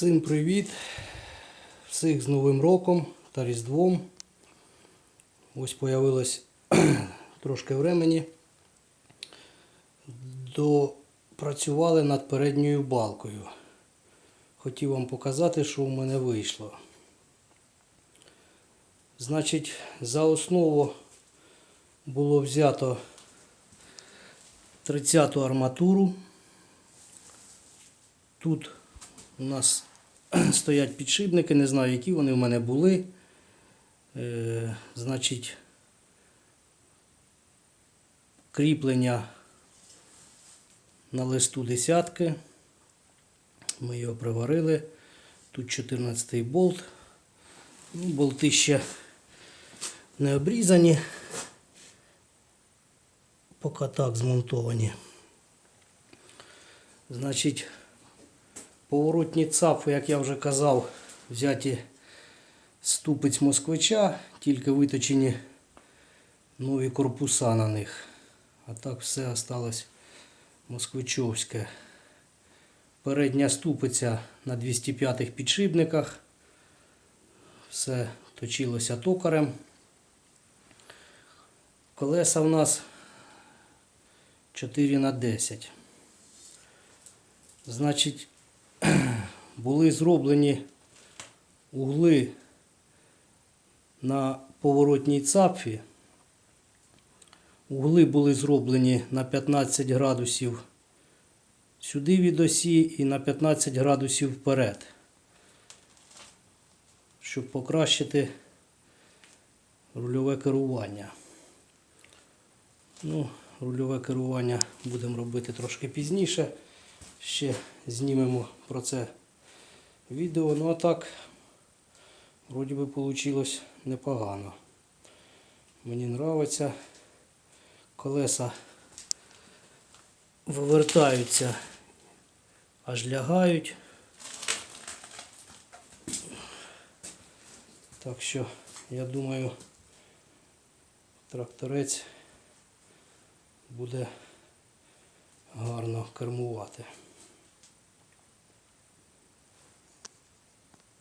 Всім привіт! Всіх з Новим роком та Різдвом. Ось появилось трошки времени. Допрацювали над передньою балкою. Хотів вам показати, що в мене вийшло. Значить, за основу було взято 30-ту арматуру. Тут у нас стоять підшипники, не знаю, які вони в мене були. Е, значить, кріплення на листу десятки. Ми його приварили. Тут 14 болт. Ну, болти ще не обрізані. Поки так змонтовані. Значить, Поворотні цапи, як я вже казав, взяті ступиць москвича, тільки виточені нові корпуса на них. А так все осталось москвичовське. Передня ступиця на 205 підшипниках. Все точилося токарем. Колеса в нас 4 на 10. Значить, були зроблені угли на поворотній цапфі. Угли були зроблені на 15 градусів сюди від осі і на 15 градусів вперед, щоб покращити рульове керування. Ну, рульове керування будемо робити трошки пізніше. Ще знімемо про це відео. Ну а так, вроді би вийшло непогано. Мені подобається. Колеса вивертаються, аж лягають. Так що, я думаю, тракторець буде гарно кермувати.